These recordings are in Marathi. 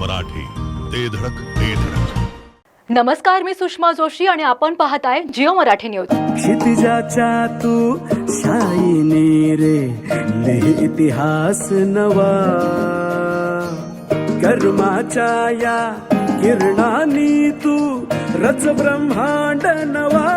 मराठी. ते धडक ते धडक. नमस्कार मी सुषमा जोशी आणि आपण पाहताय जिओ मराठी न्यूज. क्षितिजाच्या तू शाईने रे लिहि इतिहास नवा. कर्माच्या या किरणानी तू रच ब्रह्मांड नवा.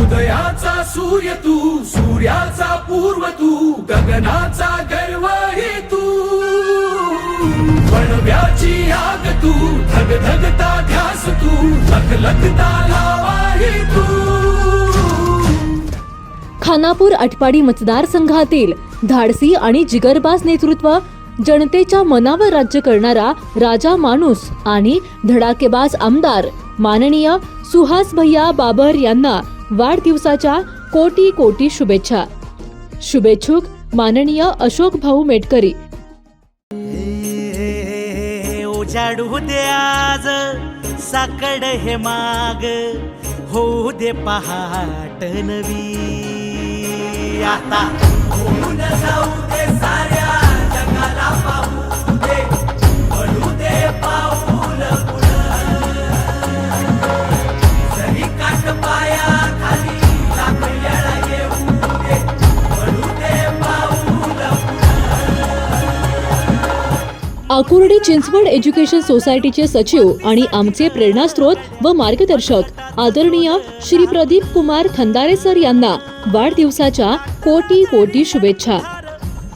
उदयाचा सूर्य तू सूर्याचा पूर्व तू गगनाचा गर्व हे तू वणव्याची आग तू धग धगता ध्यास तू लख लखता लावा हे तू खानापूर आटपाडी मतदारसंघातील धाडसी आणि जिगरबाज नेतृत्व जनतेच्या मनावर राज्य करणारा राजा माणूस आणि धडाकेबाज आमदार माननीय सुहास भैया बाबर यांना वाढदिवसाच्या कोटी कोटी शुभेच्छा. शुभेच्छुक माननीय अशोक भाऊ मेटकरी. उजाडू दे आज साकड हे माग होऊ दे पहाट नवी. आता जाऊ दे साऱ्या जगाला पाहू दे पडू दे पाऊल आकुर्डी चिंचवड एज्युकेशन सोसायटीचे सचिव आणि आमचे प्रेरणास्त्रोत व मार्गदर्शक आदरणीय श्री प्रदीप कुमार खंदारे सर यांना वाढदिवसाच्या कोटी कोटी शुभेच्छा.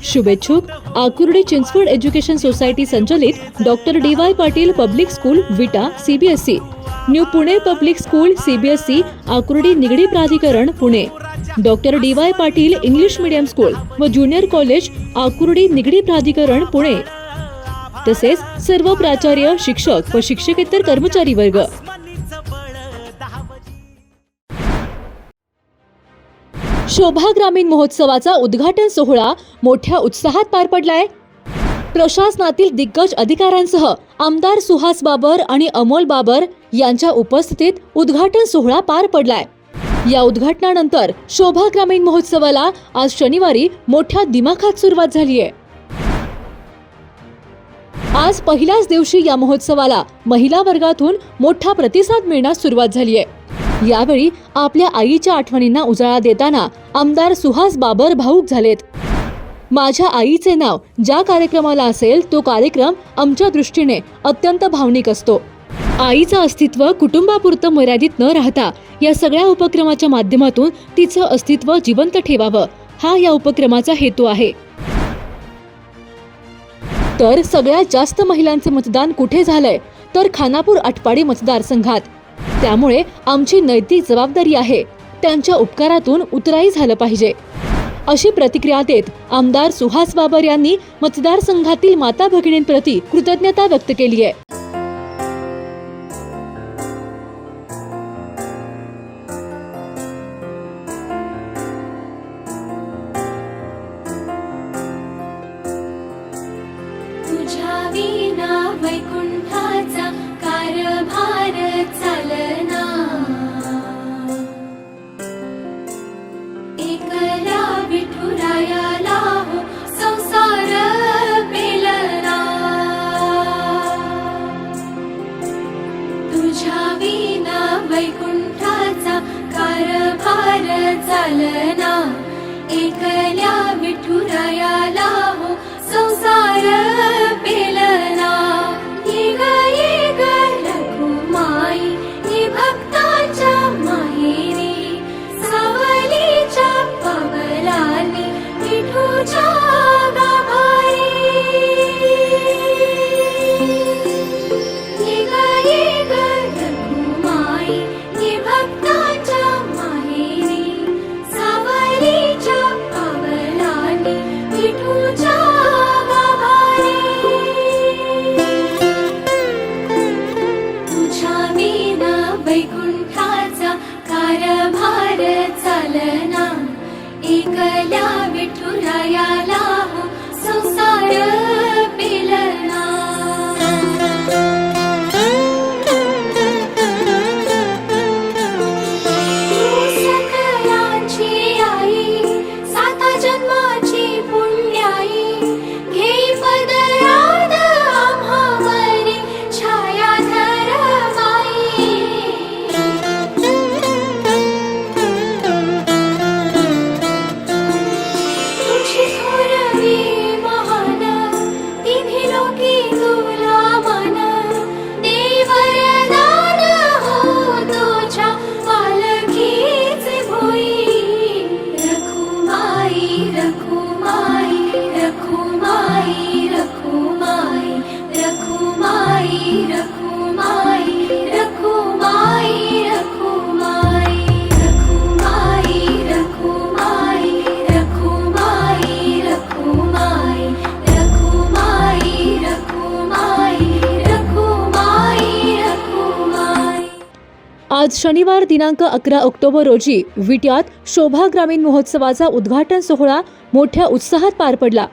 शुभेच्छुक आकुर्डी चिंचवड एज्युकेशन सोसायटी संचलित doctor D Y Patil public school Vita CBSE new Pune public school CBSE Akurdi Nigdi Pradhikaran Pune. Doctor D Y Patil English medium school व ज्युनियर कॉलेज आकुर्डी निगडी प्राधिकरण पुणे. तसेच सर्व प्राचार्य शिक्षक व शिक्षकेतर कर्मचारी वर्ग. शोभा ग्रामीण महोत्सवाचा उद्घाटन सोहळा मोठ्या उत्साहात पार पडलाय. प्रशासनातील दिग्गज अधिकाऱ्यांसह आमदार सुहास बाबर आणि अमोल बाबर यांच्या उपस्थितीत उद्घाटन सोहळा पार पडलाय. या उद्घाटनानंतर शोभा ग्रामीण महोत्सवाला आज शनिवारी मोठ्या दिमाखात सुरुवात झाली आहे आज पहिल्याच दिवशी या महोत्सवाला महिला वर्गातून मोठा प्रतिसाद मिळण्यास सुरुवात झाली आहे. यावेळी आपल्या आईच्या आठवणींना उजाळा देताना आमदार सुहास बाबर भाऊक झालेत. माझ्या आईचे नाव ज्या कार्यक्रमाला असेल तो कार्यक्रम आमच्या दृष्टीने अत्यंत भावनिक असतो. आईचं अस्तित्व कुटुंबापुरतं मर्यादित न राहता या सगळ्या उपक्रमाच्या माध्यमातून तिचं अस्तित्व जिवंत ठेवावं हा या उपक्रमाचा हेतू आहे. तर सगळ्यात जास्त महिलांचे मतदान कुठे झालंय? तर खानापूर आटपाडी मतदारसंघात. त्यामुळे आमची नैतिक जबाबदारी आहे. त्यांच्या उपकारातून उतराई झालं पाहिजे. अशी प्रतिक्रिया देत आमदार सुहास बाबर यांनी मतदारसंघातील माता भगिनींप्रती कृतज्ञता व्यक्त केली आहे. आज शनिवार दिनांक अकरा ऑक्टोबर रोजी विट्यात शोभा ग्रामीण महोत्सवाचा उद्घाटन सोहळा मोठ्या उत्साहात पार पडला.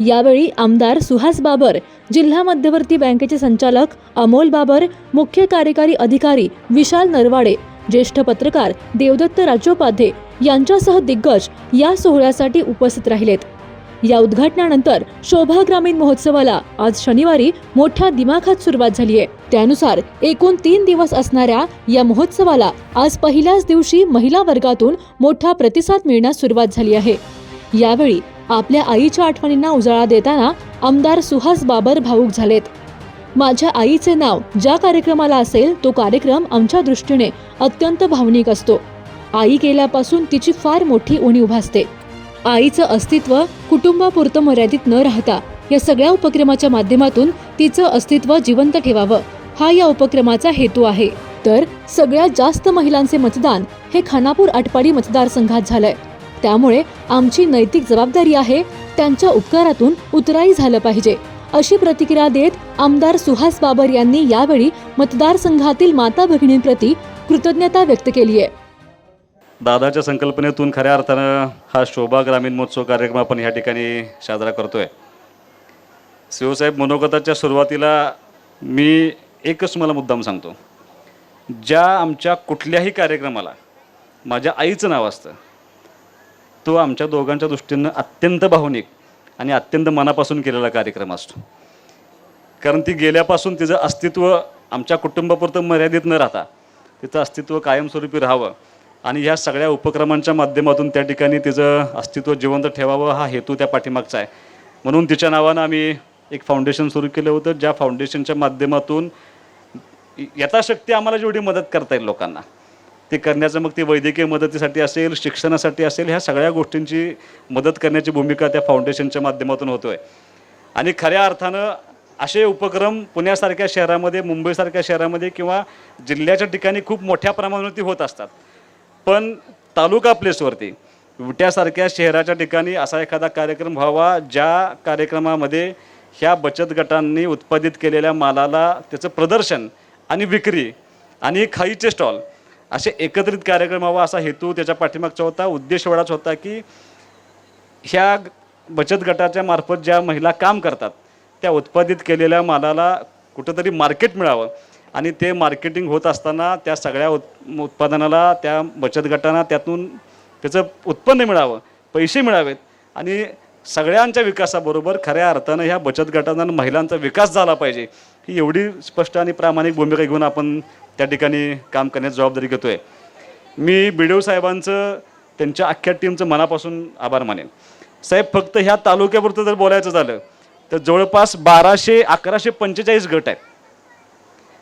यावेळी आमदार सुहास बाबर जिल्हा मध्यवर्ती बँकेचे संचालक अमोल बाबर मुख्य कार्यकारी अधिकारी विशाल नरवाडे ज्येष्ठ पत्रकार देवदत्त राजोपाध्ये यांच्यासह दिग्गज या सोहळ्यासाठी उपस्थित राहिलेत. या उद्घाटनानंतर शोभा ग्रामीण महोत्सवाला आज शनिवारी मोठ्या दिमाखात सुरुवात झाली आहे. त्यानुसार एकूण तीन दिवस असणाऱ्या या महोत्सवाला आज पहिल्याच दिवशी महिला वर्गातून मोठा प्रतिसाद मिळण्यास सुरुवात झाली आहे. यावेळी आपल्या आईच्या आठवणींना उजाळा देताना आमदार सुहास बाबर भाऊक झालेत. माझ्या आईचे नाव ज्या कार्यक्रमाला असेल तो कार्यक्रम आमच्या दृष्टीने अत्यंत भावनिक असतो. आई गेल्यापासून तिची फार मोठी उणीव भासते. आईचं अस्तित्व कुटुंबापुरतं मर्यादित न राहता या सगळ्या उपक्रमाच्या माध्यमातून तिचं अस्तित्व जिवंत ठेवावं हा या उपक्रमाचा हेतू आहे. तर सगळ्यात जास्त महिलांचे मतदान हे खानापूर आटपाडी मतदारसंघात झालंय. त्यामुळे आमची नैतिक जबाबदारी आहे त्यांच्या उपकारातून उतराई झालं पाहिजे. अशी प्रतिक्रिया देत आमदार सुहास बाबर यांनी यावेळी मतदारसंघातील माता भगिनींप्रती कृतज्ञता व्यक्त केली आहे दादाच्या संकल्पनेतून खऱ्या अर्थानं हा शोभा ग्रामीण महोत्सव कार्यक्रम आपण ह्या ठिकाणी साजरा करतोय. शिवसाहेब मनोगताच्या सुरुवातीला मी एकच मला मुद्दाम सांगतो. ज्या आमच्या कुठल्याही कार्यक्रमाला माझ्या आईचं नाव असतं तो आमच्या दोघांच्या दृष्टीनं अत्यंत भावनिक आणि अत्यंत मनापासून केलेला कार्यक्रम असतो. कारण ती गेल्यापासून तिचं अस्तित्व आमच्या कुटुंबापुरतं मर्यादित न राहता तिचं अस्तित्व कायमस्वरूपी राहावं आणि ह्या सगळ्या उपक्रमांच्या माध्यमातून त्या ठिकाणी तिचं अस्तित्व जिवंत ठेवावं हा हेतू त्या पाठीमागचा आहे. म्हणून तिच्या नावानं आम्ही एक फाउंडेशन सुरू केलं होतं ज्या फाउंडेशनच्या माध्यमातून यथाशक्ती आम्हाला जेवढी मदत करता येईल लोकांना ते करण्याचं मग ती वैद्यकीय मदतीसाठी असेल शिक्षणासाठी असेल ह्या सगळ्या गोष्टींची मदत करण्याची भूमिका त्या फाउंडेशनच्या माध्यमातून होतो आहे आणि खऱ्या अर्थानं असे उपक्रम पुण्यासारख्या शहरामध्ये मुंबईसारख्या शहरामध्ये किंवा जिल्ह्याच्या ठिकाणी खूप मोठ्या प्रमाणावरती होत असतात. पण तालुका प्लेसवरती विट्यासारख्या शहराच्या ठिकाणी असा एखादा कार्यक्रम व्हावा ज्या कार्यक्रमामध्ये ह्या बचत गटांनी उत्पादित केलेल्या मालाला त्याचं प्रदर्शन आणि विक्री आणि खाईचे स्टॉल असे एकत्रित कार्यक्रम व्हावा असा हेतू त्याच्या पाठीमागचा होता. उद्देश एवढाच होता की ह्या बचत गटाच्या मार्फत ज्या महिला काम करतात त्या उत्पादित केलेल्या मालाला कुठंतरी मार्केट मिळावं. आणि ते मार्केटिंग होत असताना त्या सगळ्या उत् उत्पादनाला त्या बचत गटांना त्यातून त्याचं उत्पन्न मिळावं पैसे मिळावेत. आणि सगळ्यांच्या विकासाबरोबर खऱ्या अर्थानं ह्या बचत गटांना महिलांचा विकास झाला पाहिजे ही एवढी स्पष्ट आणि प्रामाणिक भूमिका घेऊन आपण त्या ठिकाणी काम करण्याची जबाबदारी घेतो आहे मी बिडेव साहेबांचं त्यांच्या अख्ख्या टीमचं मनापासून आभार मानेन. साहेब फक्त ह्या तालुक्यापुरतं जर बोलायचं झालं तर जवळपास बाराशे अकराशे पंचेचाळीस गट आहेत.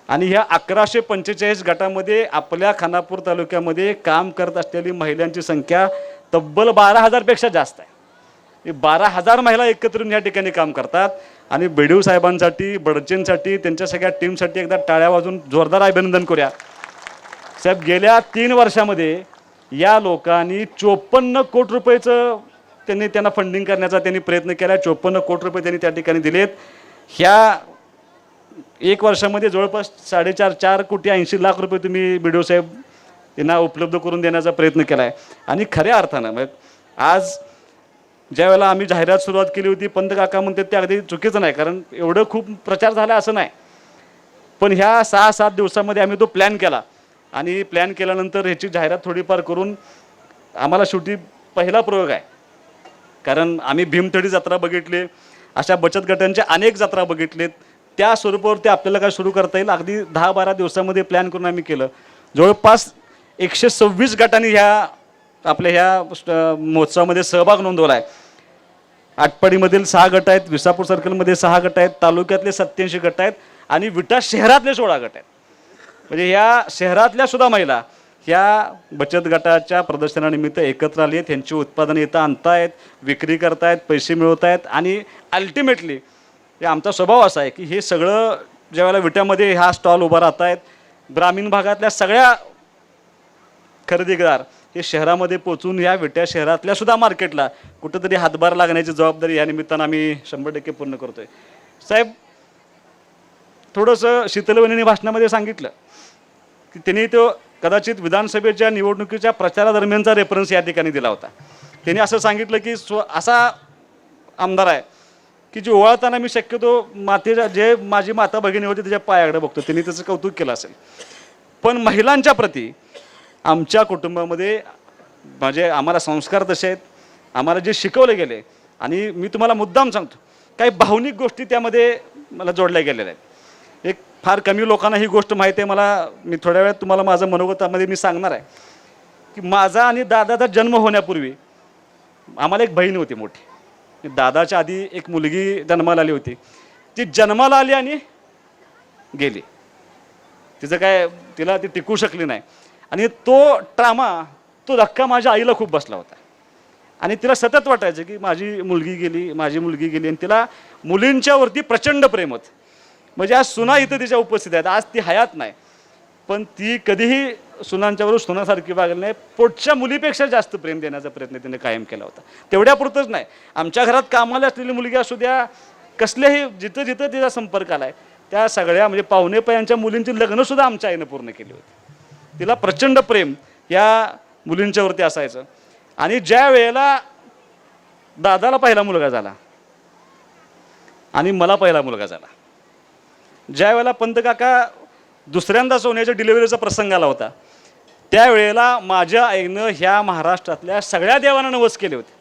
आणि ह्या अकराशे पंचेचाळीस गटामध्ये आपल्या खानापूर तालुक्यामध्ये काम करत असलेली महिलांची संख्या तब्बल बारा हजारपेक्षा जास्त आहे. हे बारा हजार महिला एकत्र येऊन या ठिकाणी काम करतात आणि बेडीव साहेबांसाठी बडचेंसाठी त्यांच्या सगळ्या टीमसाठी एकदा टाळ्या वाजून जोरदार अभिनंदन करूया. साहेब गेल्या तीन वर्षामध्ये या लोकांनी चोपन्न कोटी रुपयेचं त्यांनी त्यांना फंडिंग करण्याचा त्यांनी प्रयत्न केला. चोपन्न कोटी रुपये त्यांनी त्या ठिकाणी दिलेत. ह्या एक वर्षामध्ये जवळपास साडेचार चार कोटी ऐंशी लाख रुपये तुम्ही बी डी ओ साहेब त्यांना उपलब्ध करून देण्याचा प्रयत्न केला आहे आणि खऱ्या अर्थानं मग आज ज्या वेळेला आम्ही जाहिरात सुरुवात केली होती पंत काका म्हणते ते अगदी चुकीचं नाही कारण एवढं खूप प्रचार झाला असं नाही. पण ह्या सहा सात दिवसामध्ये आम्ही तो प्लॅन केला. आणि प्लॅन केल्यानंतर ह्याची जाहिरात थोडीफार करून आम्हाला शेवटी पहिला प्रयोग आहे. कारण आम्ही भीमथडी जत्रा बघितली अशा बचत गटांच्या अनेक जत्रा बघितलेत. त्या स्वरूपावरती आपल्याला काय सुरू करता येईल? अगदी दहा बारा दिवसामध्ये प्लॅन करून आम्ही केलं. जवळपास एकशे सव्वीस गटांनी ह्या आपल्या ह्या महोत्सवामध्ये सहभाग नोंदवला आहे आटपाडीमधील सहा गट आहेत विसापूर सर्कलमध्ये सहा गट आहेत तालुक्यातले सत्याऐंशी गट आहेत आणि विटा शहरातले सोळा गट आहेत. म्हणजे ह्या शहरातल्या सुद्धा महिला ह्या बचत गटाच्या प्रदर्शनानिमित्त एकत्र आली आहेत त्यांची उत्पादनं इथं आणतायत विक्री करतायत पैसे मिळवत आहेत आणि अल्टिमेटली हे आमचा स्वभाव असा आहे की हे सगळं ज्यावेळेला विट्यामध्ये हा स्टॉल उभा राहत आहेत ग्रामीण भागातल्या सगळ्या खरेदीदार हे शहरामध्ये पोचून या विट्या शहरातल्या सुद्धा मार्केटला कुठंतरी हातभार लागण्याची जबाबदारी या निमित्तानं आम्ही शंभर टक्के पूर्ण करतोय. साहेब थोडंसं शीतलवणीने भाषणामध्ये सांगितलं की त्यांनी तो कदाचित विधानसभेच्या निवडणुकीच्या प्रचारादरम्यानचा रेफरन्स या ठिकाणी दिला होता. त्यांनी असं सांगितलं की स्व असा आमदार आहे की जे ओवाळताना मी शक्यतो मातेच्या जे माझी माता भगिनी होती त्याच्या पायाकडे बघतो तिने त्याचं कौतुक केलं असेल. पण महिलांच्या प्रती आमच्या कुटुंबामध्ये म्हणजे आम्हाला संस्कार तसे आहेत आम्हाला जे शिकवले गेले आणि मी तुम्हाला मुद्दाम सांगतो काही भावनिक गोष्टी त्यामध्ये मला जोडल्या गेलेल्या आहेत. एक फार कमी लोकांना ही गोष्ट माहिती आहे मला मी थोड्या वेळात तुम्हाला माझं मनोगतामध्ये मी सांगणार आहे. की माझा आणि दादाचा जन्म होण्यापूर्वी आम्हाला एक बहीण होती मोठी. दादाच्या आधी एक मुलगी जन्माला आली होती. ती जन्माला आली आणि गेली. तिचं काय तिला ती टिकू शकली नाही. आणि तो ट्रामा तो धक्का माझ्या आईला खूप बसला होता. आणि तिला सतत वाटायचं की माझी मुलगी गेली माझी मुलगी गेली आणि तिला मुलींच्यावरती प्रचंड प्रेम होतं. म्हणजे आज सुना इथं तिच्या उपस्थित आहेत. आज ती हयात नाही. पण ती कधीही सुनांच्यावर सुनासारखी वागली नाही. पोटच्या मुलीपेक्षा जास्त प्रेम देण्याचा प्रयत्न तिने कायम केला होता. तेवढ्यापुरतंच नाही. आमच्या घरात कामाला असलेली मुलगी असू द्या कसल्याही जिथं जिथं तिचा संपर्क आहे त्या सगळ्या म्हणजे पाहुणे पयांच्या मुलींची लग्नसुद्धा आमच्या आईनं पूर्ण केली होती. तिला प्रचंड प्रेम या मुलींच्यावरती असायचं. आणि ज्या वेळेला दादाला पहिला मुलगा झाला आणि मला पहिला मुलगा झाला ज्या वेळेला पंतकाका दुसऱ्यांदा सोन्याच्या डिलिव्हरीचा प्रसंग आला होता त्यावेळेला माझ्या आईनं ह्या महाराष्ट्रातल्या सगळ्या देवांना नवस केले होते.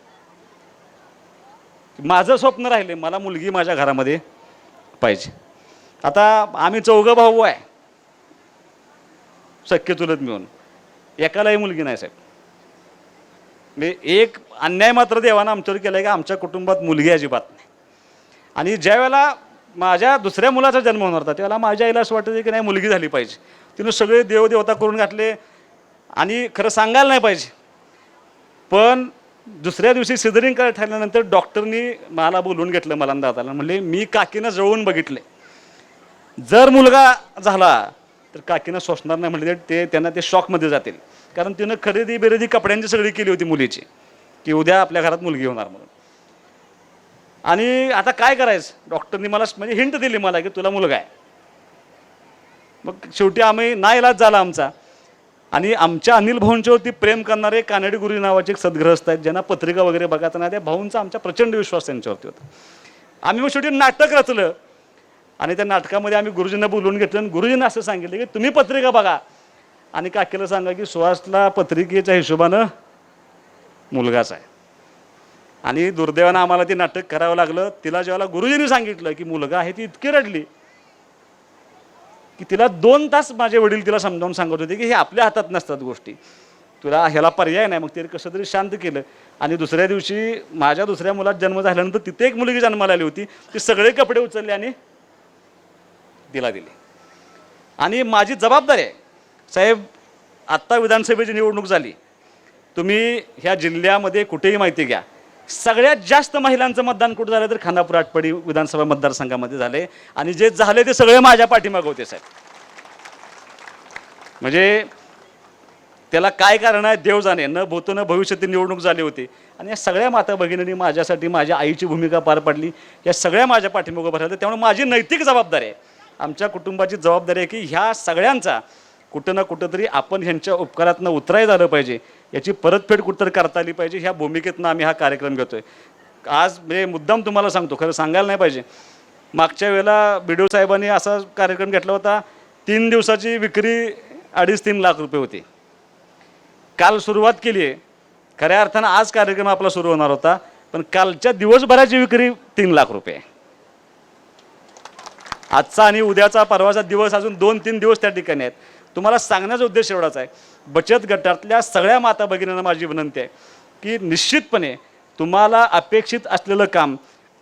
माझं स्वप्न राहिले मला मुलगी माझ्या घरामध्ये पाहिजे. आता आम्ही चौघं भाऊ आहे. शक्य चुलत मिळून. एकालाही मुलगी नाही साहेब. म्हणजे एक अन्याय मात्र देवानं आमच्यावर केला आहे की आमच्या कुटुंबात मुलगी अजिबात नाही. आणि ज्या वेळेला माझ्या दुसऱ्या मुलाचा जन्म होणार होता त्यावेळेला माझ्या आईला असं वाटतं की नाही मुलगी झाली पाहिजे. तिनं सगळे देवदेवता करून घातले आणि खरं सांगायला नाही पाहिजे. पण दुसऱ्या दिवशी सिझरिंग करायला ठरल्यानंतर डॉक्टरनी मला बोलवून घेतलं मला दादाला. म्हणले मी काकीनं जळवून बघितले जर मुलगा झाला तर काकीनं सोसणार नाही. म्हणजे ते त्यांना ते शॉकमध्ये जातील. कारण तिनं खरेदी बिरेदी कपड्यांची सगळी केली होती मुलीची की उद्या आपल्या घरात मुलगी होणार म्हणून. आणि आता काय करायचं? डॉक्टरनी मला म्हणजे हिंट दिली मला की तुला मुलगा आहे. मग शेवटी आम्ही ना इलाज झाला आमचा. आणि आमच्या अनिल भाऊंच्यावरती प्रेम करणारे कानडी गुरुजी नावाचे एक सद्ग्रहस्थ आहेत ज्यांना पत्रिका वगैरे बघायचं नाही त्या भाऊंचा आमचा प्रचंड विश्वास त्यांच्यावरती होता. आम्ही मग शेवटी नाटक रचलं. आणि त्या नाटकामध्ये आम्ही गुरुजींना बोलवून घेतलं आणि गुरुजींना असं सांगितलं की तुम्ही पत्रिका बघा. आणि काकीला सांगा की सुहासला पत्रिकेच्या हिशोबानं मुलगाच आहे. आणि दुर्दैवानं आम्हाला ते नाटक करावं लागलं. तिला जेव्हा गुरुजींनी सांगितलं की मुलगा आहे ती इतकी रडली. की तिला दोन तास माझे वडील तिला समजावून सांगत होते की हे आपल्या हातात नसतात गोष्टी. तुला ह्याला पर्याय नाही मग तिने कसं तरी शांत केलं. आणि दुसऱ्या दिवशी माझ्या दुसऱ्या मुलात जन्म झाल्यानंतर तिथे एक मुलगी जन्माला आली होती. ती सगळे कपडे उचलले आणि तिला दिले. आणि माझी जबाबदारी आहे साहेब आत्ता विधानसभेची निवडणूक झाली. तुम्ही ह्या जिल्ह्यामध्ये कुठेही माहिती घ्या. सगळ्यात जास्त महिलांचं मतदान कुठं झालं तर खानापूर आटपाडी विधानसभा मतदारसंघामध्ये झाले. आणि जे झाले ते सगळे माझ्या पाठीमागं होते साहेब. म्हणजे त्याला काय कारण आहे देव जाणे. न भूतो न भविष्यातील निवडणूक झाली होती. आणि या सगळ्या माता भगिनींनी माझ्यासाठी माझ्या आईची भूमिका पार पाडली. या सगळ्या माझ्या पाठीमागं भरल्या त्यामुळे माझी नैतिक जबाबदारी आहे. आमच्या कुटुंबाची जबाबदारी आहे की ह्या सगळ्यांचा कुठं ना कुठंतरी आपण ह्यांच्या उपकारातनं उतराय झालं पाहिजे. याची परतफेड कुठंतरी करता आली पाहिजे? ह्या भूमिकेतनं आम्ही हा कार्यक्रम घेतोय. आज म्हणजे मुद्दाम तुम्हाला सांगतो खरं सांगायला नाही पाहिजे. मागच्या वेळेला बी डी साहेबांनी असा कार्यक्रम घेतला होता तीन दिवसाची विक्री अडीच तीन लाख रुपये होती. काल सुरुवात केली आहे. खऱ्या अर्थानं आज कार्यक्रम आपला सुरू होणार होता पण कालच्या दिवसभराची विक्री तीन लाख रुपये. आजचा आणि उद्याचा परवाचा दिवस अजून दोन तीन दिवस त्या ठिकाणी आहेत. तुम्हाला सांगण्याचा उद्देश एवढाच आहे. बचत गटातल्या सगळ्या माता भगिनींना माझी विनंती आहे की निश्चितपणे तुम्हाला अपेक्षित असलेलं काम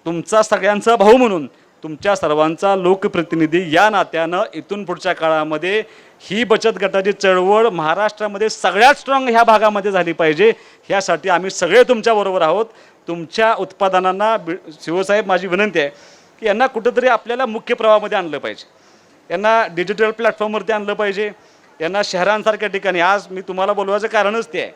तुमचा सगळ्यांचा भाऊ म्हणून तुमच्या सर्वांचा लोकप्रतिनिधी या नात्यानं इथून पुढच्या काळामध्ये ही बचत गटाची चळवळ महाराष्ट्रामध्ये सगळ्यात स्ट्रॉंग ह्या भागामध्ये झाली पाहिजे. ह्यासाठी आम्ही सगळे तुमच्याबरोबर आहोत. तुमच्या उत्पादनांना बि शिवसाहेब माझी विनंती आहे की यांना कुठंतरी आपल्याला मुख्य प्रवाहामध्ये आणलं पाहिजे. यांना डिजिटल प्लॅटफॉर्मवरती आणलं पाहिजे. यांना शहरांसारख्या ठिकाणी आज मी तुम्हाला बोलवायचं कारणच ते आहे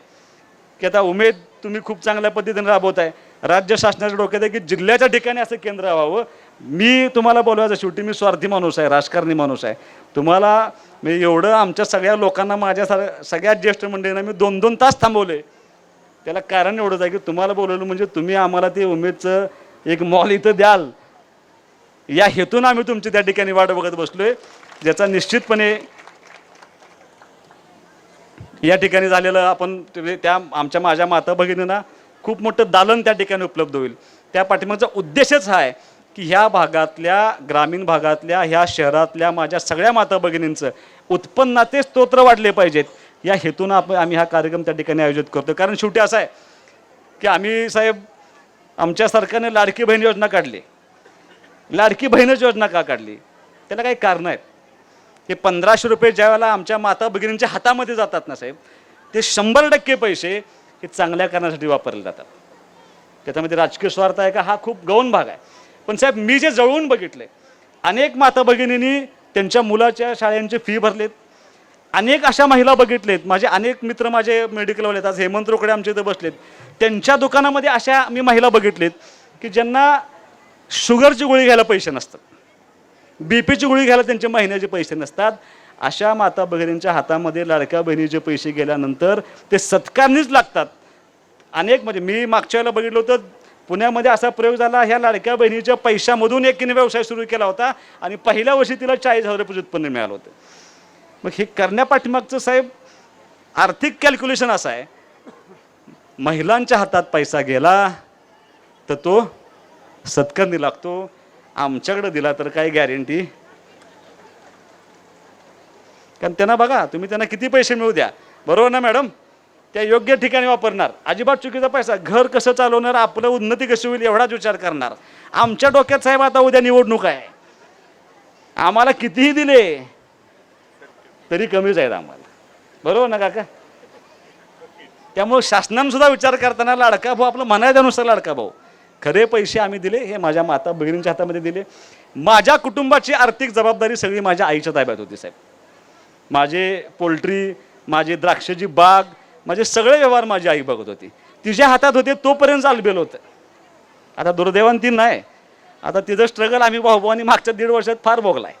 की आता उमेद तुम्ही खूप चांगल्या पद्धतीने राबवत आहे राज्य शासनाच्या डोक्यात आहे की जिल्ह्याच्या ठिकाणी असं केंद्र व्हावं. मी तुम्हाला बोलवायचं शेवटी मी स्वार्थी माणूस आहे राजकारणी माणूस आहे. तुम्हाला मी एवढं आमच्या सगळ्या लोकांना माझ्या सर- सगळ्यात ज्येष्ठ मंडळींना मी दोन दोन तास थांबवले त्याला कारण एवढंच आहे की तुम्हाला बोलवलं म्हणजे तुम्ही आम्हाला ते उमेदचं एक मॉल इथं द्याल. या हेतून आम्ही तुमची त्या ठिकाणी वाट बघत बसलोय. ज्याचा निश्चितपणे या ठिकाणी झालेलं आपण त्या आमच्या माझ्या माता भगिनींना खूप मोठं दालन त्या ठिकाणी उपलब्ध होईल. त्या पाठिंबाचा उद्देशच हा आहे की ह्या भागातल्या ग्रामीण भागातल्या ह्या शहरातल्या माझ्या सगळ्या माता भगिनींचं उत्पन्नाचे स्तोत्र वाढले पाहिजेत. या हेतून आपण आम्ही हा कार्यक्रम त्या ठिकाणी आयोजित करतो कारण शेवटी असं आहे की आम्ही साहेब आमच्या सरकारने लाडकी बहीण योजना काढली. लाडकी बहीणच योजना का काढली? त्याला काही कारणं आहेत. हे पंधराशे रुपये ज्या वेळेला आमच्या माता भगिनींच्या हातामध्ये जातात ना साहेब ते शंभर टक्के पैसे हे चांगल्या कारणासाठी वापरले जातात. त्याच्यामध्ये राजकीय स्वार्थ आहे का? हा खूप गौण भाग आहे. पण साहेब मी जे जवळून बघितले अनेक माता भगिनींनी त्यांच्या मुलाच्या शाळेंची फी भरलेत. अनेक अशा महिला बघितलेत. माझे अनेक मित्र माझे मेडिकलवाले आहेत. आज हेमंत रोकडे आमच्या इथं बसलेत. त्यांच्या दुकानामध्ये अशा मी महिला बघितलेत की ज्यांना शुगरची गोळी घ्यायला पैसे नसतात. बी पीची गोळी घ्यायला त्यांचे महिन्याचे पैसे नसतात. अशा माता भगिनींच्या हातामध्ये लाडक्या बहिणीचे पैसे गेल्यानंतर ते सत्कारनीच लागतात. अनेक म्हणजे मी मागच्या वेळेला बघितलं होतं पुण्यामध्ये असा प्रयोग झाला ह्या लाडक्या बहिणीच्या पैशामधून एकीने व्यवसाय सुरू केला होता आणि पहिल्या वर्षी तिला चाळीस हजार रुपये उत्पन्न मिळालं होतं. मग हे करण्यापाठीमागचं साहेब आर्थिक कॅल्क्युलेशन असं आहे. महिलांच्या हातात पैसा गेला तर तो सत्कारनी लागतो. आमच्याकडे दिला तर काय गॅरंटी कारण त्यांना बघा तुम्ही त्यांना किती पैसे मिळू द्या. बरोबर ना मॅडम त्या योग्य ठिकाणी वापरणार. अजिबात चुकीचा पैसा. घर कसं चालवणार आपलं उन्नती कशी होईल एवढाच विचार करणार. आमच्या डोक्यात साहेब आता उद्या निवडणूक आहे. आम्हाला कितीही दिले तरी कमीच आहेत आम्हाला. बरोबर ना काका? त्यामुळं शासनानं सुद्धा विचार करताना लाडका भाऊ आपलं म्हणायच्यानुसार लाडका भाऊ. खरे पैसे आम्ही दिले हे माझ्या माता बहिणींच्या हातामध्ये दिले. माझ्या कुटुंबाची आर्थिक जबाबदारी सगळी माझ्या आईच्या ताब्यात होती साहेब. माझे पोल्ट्री माझी द्राक्षाची बाग माझे सगळे व्यवहार माझी आई बघत होती. तिच्या हातात होते तोपर्यंत चालबेल होतं. आता दुर्दैवान ती नाही. आता तिचं स्ट्रगल आम्ही भाऊभावानी मागच्या दीड वर्षात फार भोगलाय.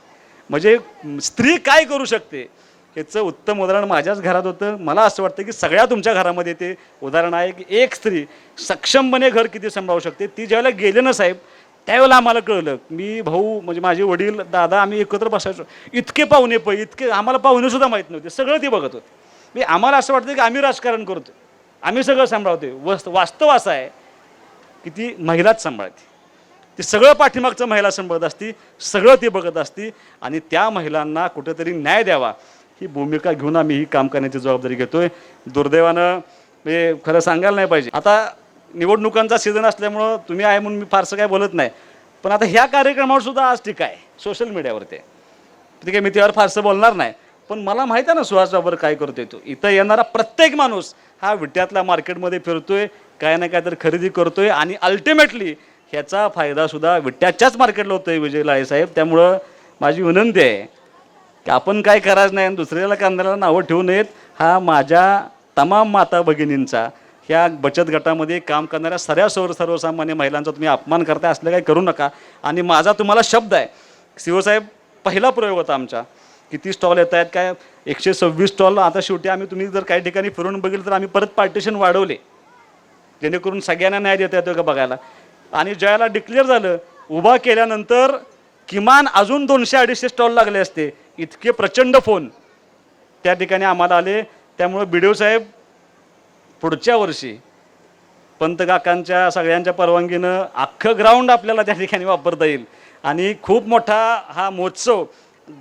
म्हणजे स्त्री काय करू शकते? याचं उत्तम उदाहरण माझ्याच घरात होतं. मला असं वाटतं की सगळ्या तुमच्या घरामध्ये ते उदाहरण आहे की एक स्त्री सक्षमपणे घर किती सांभाळू शकते? ती ज्यावेळेला गेले ना साहेब त्यावेळेला आम्हाला कळलं. मी भाऊ म्हणजे माझे वडील दादा आम्ही एकत्र बसायचो. इतके पाहुणे प इतके आम्हाला पाहुणेसुद्धा माहीत नव्हते. सगळं ती बघत होते. मी आम्हाला असं वाटतं की आम्ही राजकारण करतो आम्ही सगळं सांभाळतोय. वस्त वास्तव असं आहे की ती महिलाच सांभाळते. ती सगळं पाठीमागचं महिला सांभाळत असती सगळं ती बघत असती आणि त्या महिलांना कुठेतरी न्याय द्यावा. ही भूमिका घेऊन आम्ही ही काम करण्याची जबाबदारी घेतोय. दुर्दैवानं म्हणजे खरं सांगायला नाही पाहिजे. आता निवडणुकांचा सीझन असल्यामुळं तुम्ही आहे म्हणून मी फारसं काय बोलत नाही. पण आता ह्या कार्यक्रमावर सुद्धा आज टीका आहे सोशल मीडियावरती ठीक आहे मी त्यावर फारसं बोलणार नाही. पण मला माहिती आहे ना सुहास बाबर काय करतोय तो. इथं येणारा प्रत्येक माणूस हा विट्यातल्या मार्केटमध्ये फिरतोय काय ना काय तर खरेदी करतोय आणि अल्टिमेटली ह्याचा फायदा सुद्धा विट्याच्याच मार्केटला होतोय विजय लाळे साहेब त्यामुळं माझी विनंती आहे की आपण काय करायचं नाही आणि दुसऱ्याला कांद्याला नावं ठेवू नयेत. हा माझ्या तमाम माता भगिनींचा ह्या बचत गटामध्ये काम करणाऱ्या सऱ्या सर्व सर्वसामान्य महिलांचा तुम्ही अपमान करताय असलं काही करू नका. आणि माझा तुम्हाला शब्द आहे शिवसाहेब पहिला प्रयोग होता आमचा. किती स्टॉल येत आहेत काय एकशे सव्वीस स्टॉल आता शेवटी आम्ही तुम्ही जर काही ठिकाणी फिरून बघितलं तर आम्ही परत पार्टिशन वाढवले. जेणेकरून सगळ्यांना न्याय देता येतो का बघायला? आणि ज्याला डिक्लेअर झालं उभा केल्यानंतर किमान अजून दोनशे अडीचशे स्टॉल लागले असते. इतके प्रचंड फोन. त्या ठिकाणी आम्हाला आले. त्यामुळं बी साहेब पुढच्या वर्षी पंतकाकांच्या सगळ्यांच्या परवानगीनं अख्खं ग्राउंड आपल्याला त्या ठिकाणी वापरता येईल. आणि खूप मोठा हा महोत्सव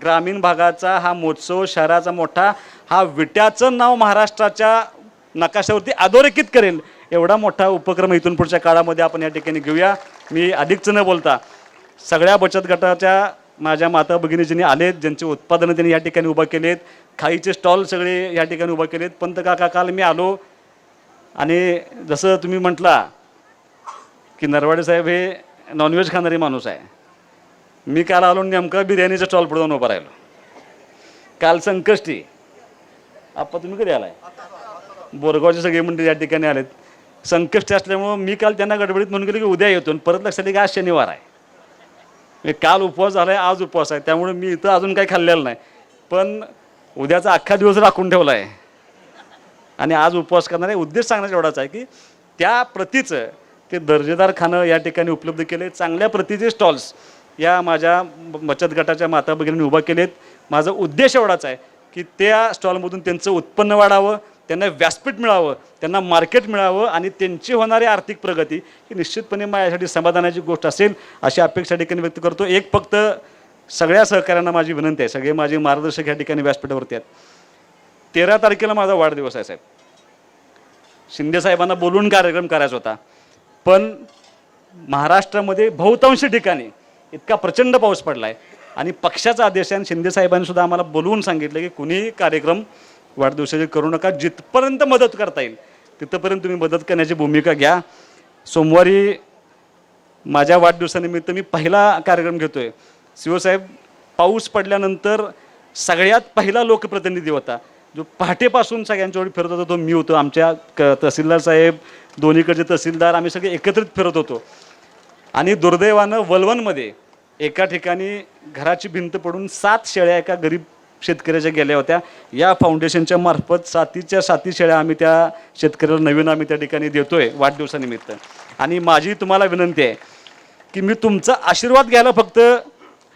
ग्रामीण भागाचा हा महोत्सव शहराचा मोठा हा विट्याचं नाव महाराष्ट्राच्या नकाशावरती अधोरेखित करेल. एवढा मोठा उपक्रम इथून पुढच्या काळामध्ये आपण या ठिकाणी घेऊया. मी अधिकच न बोलता सगळ्या बचत गटाच्या माझ्या माता भगिनीजींनी आलेत ज्यांचे उत्पादनं त्यांनी या ठिकाणी उभा केलेत. खाईचे स्टॉल सगळे या ठिकाणी उभा केलेत. पंत काका काल मी आलो. आणि जसं तुम्ही म्हटला की नरवाडे साहेब हे नॉनव्हेज खाणारे माणूस आहे. मी काल आलो नेमका बिर्याणीचा स्टॉल पुढे जाऊन उभा राहिलो. काल संकष्टी. आप्पा तुम्ही कधी आलाय? बोरगावचे सगळे मंडळी या ठिकाणी आलेत. संकष्टी असल्यामुळं मी काल त्यांना गडबडीत म्हणून गेलो की उद्या येतो. आणि परत लक्षात आलं की आज शनिवार आहे. काल उपवास झाला आहे आज उपवास आहे. त्यामुळे मी इथं अजून काही खाल्लेलं नाही. पण उद्याचा अख्खा दिवस राखून ठेवला आहे आणि आज उपवास करणारे उद्देश सांगण्याचा एवढाच आहे की त्या प्रतीचं ते दर्जेदार खाणं या ठिकाणी उपलब्ध केले चांगल्या प्रतीचे स्टॉल्स या माझ्या बचत गटाच्या माता भगिनींनी उभा केलेत. माझा उद्देश एवढाच आहे की त्या स्टॉलमधून त्यांचं उत्पन्न वाढावं. त्यांना व्यासपीठ मिळावं त्यांना मार्केट मिळावं आणि त्यांची होणारी आर्थिक प्रगती ही निश्चितपणे माझ्यासाठी समाधानाची गोष्ट असेल अशी अपेक्षा ठिकाणी व्यक्त करतो. एक फक्त सगळ्या सहकाऱ्यांना माझी विनंती आहे. सगळे माझे मार्गदर्शक या ठिकाणी व्यासपीठावरती आहेत. तेरा तारखेला माझा वाढदिवस आहे साहेब. शिंदे साहेबांना बोलून कार्यक्रम करायचा होता. पण महाराष्ट्रामध्ये बहुतांश ठिकाणी इतका प्रचंड पाऊस पडला आहे आणि पक्षाचा आदेश आहे आणि शिंदेसाहेबांनी सुद्धा आम्हाला बोलवून सांगितलं की कुणीही कार्यक्रम वाढदिवसाचे करू नका. जिथपर्यंत मदत करता येईल तिथंपर्यंत तुम्ही मदत करण्याची भूमिका घ्या. सोमवारी माझ्या वाढदिवसानिमित्त मी पहिला कार्यक्रम घेतो आहे शिवसाहेब पाऊस पडल्यानंतर सगळ्यात पहिला लोकप्रतिनिधी होता. जो पहाटेपासून सगळ्यांच्यावर फिरत होता तो मी होतो. आमच्या क तहसीलदार साहेब दोन्हीकडचे तहसीलदार आम्ही सगळे एकत्रित फिरत होतो. आणि दुर्दैवानं वलवणमध्ये एका ठिकाणी घराची भिंत पडून सात शेळ्या एका गरीब शेतकऱ्याच्या गेल्या होत्या या फाउंडेशनच्या मार्फत सातीच्या साती शेळ्या आम्ही त्या शेतकऱ्याला नवीन आम्ही त्या ठिकाणी देतोय वाढदिवसानिमित्त. आणि माझी तुम्हाला विनंती आहे की मी तुमचा आशीर्वाद घ्यायला फक्त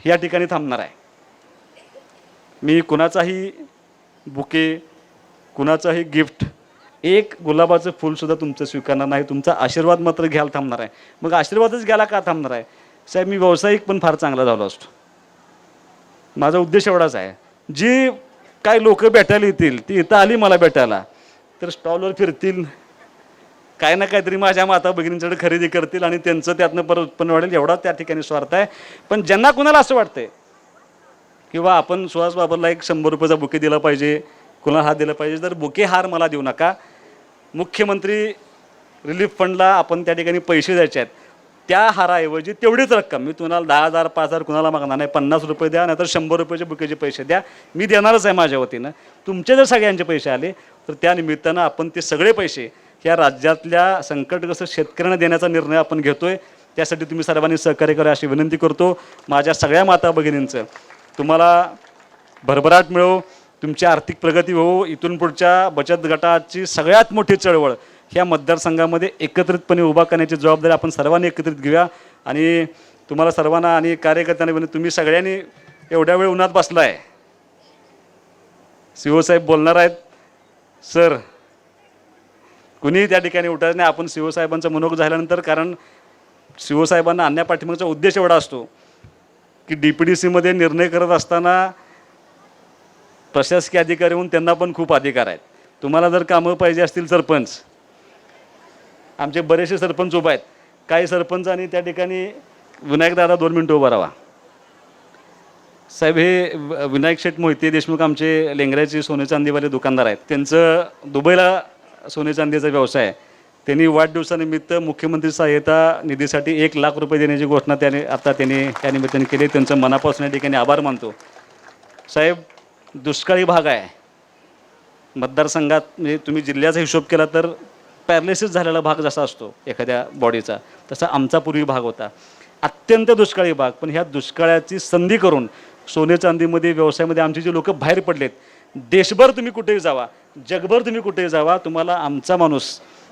या ठिकाणी थांबणार आहे. मी कुणाचाही बुके कुणाचाही गिफ्ट एक गुलाबाचं फूलसुद्धा तुमचं स्वीकारणार नाही तुमचा आशीर्वाद मात्र घ्यायला थांबणार आहे. मग आशीर्वादच घ्यायला का थांबणार आहे? साहेब मी व्यावसायिक पण फार चांगला झालो असतो. माझा उद्देश एवढाच आहे. जी काय लोक भेटायला येतील ती इथं आली मला भेटायला. तर स्टॉलवर फिरतील. काय ना काहीतरी माझ्या माता भगिनींकडे खरेदी करतील आणि त्यांचं त्यातनं परत उत्पन्न वाढेल एवढा त्या ठिकाणी स्वार्थ आहे. पण ज्यांना कुणाला असं वाटतंय? किंवा आपण सुहास बाबरला एक शंभर रुपयाचा बुके दिला पाहिजे कुणाला हात दिला पाहिजे तर बुके हार मला देऊ नका. मुख्यमंत्री रिलीफ फंडला आपण त्या ठिकाणी पैसे द्यायचे आहेत. त्या हाराऐवजी तेवढीच रक्कम. मी तुम्हाला दहा हजार पाच हजार कुणाला मागणार नाही. पन्नास रुपये द्या नाहीतर शंभर रुपयाचे बुकेचे पैसे द्या. मी देणारच आहे माझ्या वतीनं. तुमचे जर सगळ्यांचे पैसे आले तर त्या निमित्तानं आपण ते सगळे पैसे ह्या राज्यातल्या संकटग्रस्त शेतकऱ्यांना देण्याचा निर्णय आपण घेतो आहे त्यासाठी तुम्ही सर्वांनी सहकार्य करा अशी विनंती करतो. माझ्या सगळ्या माता भगिनींचं तुम्हाला भरभराट मिळो. तुमची आर्थिक प्रगती हो. इथून पुढच्या बचत गटाची सगळ्यात मोठी चळवळ ह्या मतदारसंघामध्ये एकत्रितपणे उभा करण्याची जबाबदारी आपण सर्वांनी एकत्रित घेऊया. आणि तुम्हाला सर्वांना आणि कार्यकर्त्यांना विनंती तुम्ही सगळ्यांनी एवढ्या वेळ उन्हात बसला आहे साहेब बोलणार आहेत. सर कुणीही त्या ठिकाणी उठायचं नाही. आपण साहेबांचं मनोग झाल्यानंतर कारण साहेबांना आणण्या पाठिंबाचा उद्देश एवढा असतो की डी पी डी सीमध्ये निर्णय करत असताना प्रशासकीय अधिकारी म्हणून त्यांना पण खूप अधिकार आहेत. तुम्हाला जर कामं पाहिजे असतील सरपंच आमचे बरेचसे सरपंच उभा आहेत. काही सरपंच आणि त्या ठिकाणी विनायक दादा दोन मिनटं उभा राहा. साहेब हे विनायक शेठ मोहिते देशमुख आमचे लेंगऱ्याचे सोने चांदीवाले दुकानदार आहेत. त्यांचं दुबईला सोने चांदीचा व्यवसाय आहे. त्यांनी वाढदिवसानिमित्त मुख्यमंत्री सहाय्यता निधीसाठी एक लाख रुपये देण्याची घोषणा त्याने आता त्यांनी त्या निमित्ताने केली. त्यांचं मनापासून या ठिकाणी आभार मानतो. साहेब दुष्काळी भाग आहे. मतदारसंघात म्हणजे तुम्ही जिल्ह्याचा हिशोब केला तर पॅरलिसिस झालेला भाग जसा असतो एखाद्या बॉडीचा तसा आमचा पूर्वी भाग होता. अत्यंत दुष्काळी भाग पण ह्या दुष्काळाची संधी करून सोने चांदीमध्ये व्यवसायामध्ये आमचे जे लोक बाहेर पडलेत देशभर तुम्ही कुठेही जावा जगभर तुम्ही कुठेही जावा तुम्हाला आमचा माणूस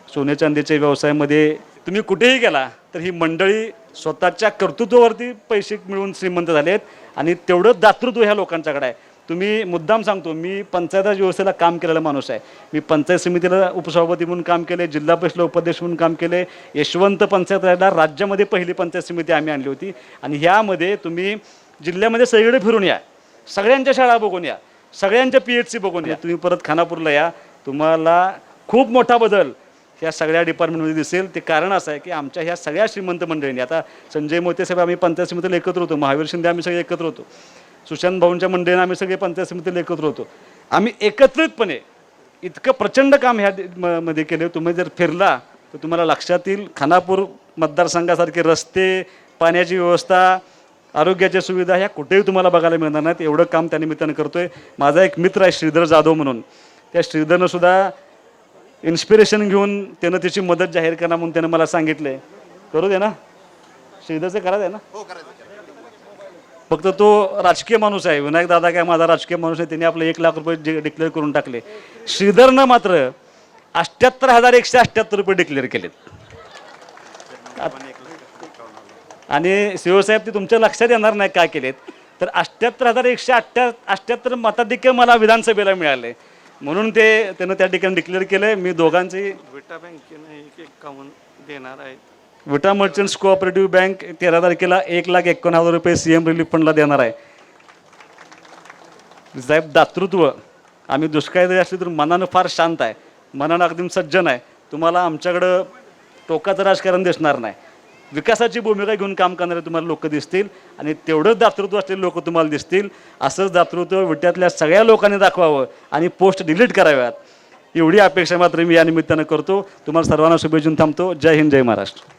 सोने चांदीच्या व्यवसायामध्ये तुम्ही कुठेही गेला तर ही मंडळी स्वतःच्या कर्तृत्वावरती पैसे मिळवून श्रीमंत झाले आहेत आणि तेवढं दातृत्व ह्या लोकांच्याकडे आहे. तुम्ही मुद्दाम सांगतो मी पंचायत राज व्यवस्थेला काम केलेला माणूस आहे. मी पंचायत समितीला उपसभापती म्हणून काम केले जिल्हा परिषद उपाध्यक्ष म्हणून काम केले यशवंत पंचायत राजला राज्यामध्ये पहिली पंचायत समिती आम्ही आणली होती. आणि ह्यामध्ये तुम्ही जिल्ह्यामध्ये सगळीकडे फिरून या. सगळ्यांच्या शाळा बघून या. सगळ्यांच्या पी एच सी बघून या. तुम्ही परत खानापूरला या. तुम्हाला खूप मोठा बदल ह्या सगळ्या डिपार्टमेंटमध्ये दिसेल. ते कारण असं आहे की आमच्या ह्या सगळ्या श्रीमंत मंडळींनी आता संजय मोते साहेब आम्ही पंचायत समितीला एकत्र होतो महावीर शिंदे आम्ही सगळे एकत्र होतो. सुशांत भाऊंच्या मंडळीनं आम्ही सगळे पंचायत समितीला एकत्र होतो. आम्ही एकत्रितपणे इतकं प्रचंड काम ह्या दि- म- मध्ये केलं. तुम्ही जर फिरला तर तुम्हाला लक्षात येईल खानापूर मतदारसंघासारखे रस्ते पाण्याची व्यवस्था आरोग्याच्या सुविधा ह्या कुठेही तुम्हाला बघायला मिळणार नाहीत. एवढं काम त्या निमित्तानं करतोय. माझा एक मित्र आहे श्रीधर जाधव म्हणून. त्या श्रीधरनं सुद्धा इन्स्पिरेशन घेऊन त्यानं त्याची मदत जाहीर करा म्हणून त्यानं मला सांगितलं आहे करू दे ना. श्रीधरचं करा दे ना? हो, फक्त तो राजकीय माणूस आहे. विनायक दादा काय माझा राजकीय माणूस आहे त्यांनी आपले एक लाख रुपये डिक्लेअर करून टाकले. श्रीधरनं मात्र अठ्ठ्याहत्तर हजार एकशे अठ्ठ्याहत्तर रुपये डिक्लेअर केलेत. आणि शिवसाहेब ते तुमच्या लक्षात येणार नाही काय केलेत. तर अठ्ठ्याहत्तर हजार एकशे अठ्ठ्या अठ्ठ्याहत्तर मताधिक्य मला विधानसभेला मिळाले. म्हणून ते त्यानं त्या ठिकाणी डिक्लेअर केलं मी दोघांची विटा एक देणार आहेत. विटा मर्चंट्स कोऑपरेटिव्ह बँक तेरा तारखेला एक लाख एकोण हजार रुपये सी एम रिलीफ फंडला देणार आहे. साहेब दातृत्व. आम्ही दुष्काळी जरी असली तर मनानं फार शांत आहे. मनानं अगदी सज्जन आहे. तुम्हाला आमच्याकडं टोकाचं राजकारण दिसणार नाही. विकासाची भूमिका घेऊन काम करणारे तुम्हाला लोक दिसतील आणि तेवढंच दातृत्व असलेले लोक तुम्हाला दिसतील. असंच दातृत्व विट्यातल्या सगळ्या लोकांनी दाखवावं आणि पोस्ट डिलीट कराव्यात. एवढी अपेक्षा मात्र मी या निमित्तानं करतो. तुम्हाला सर्वांना शुभेच्छून थांबतो. जय हिंद जय महाराष्ट्र.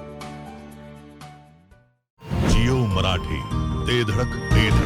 मराठी. ते धडक ते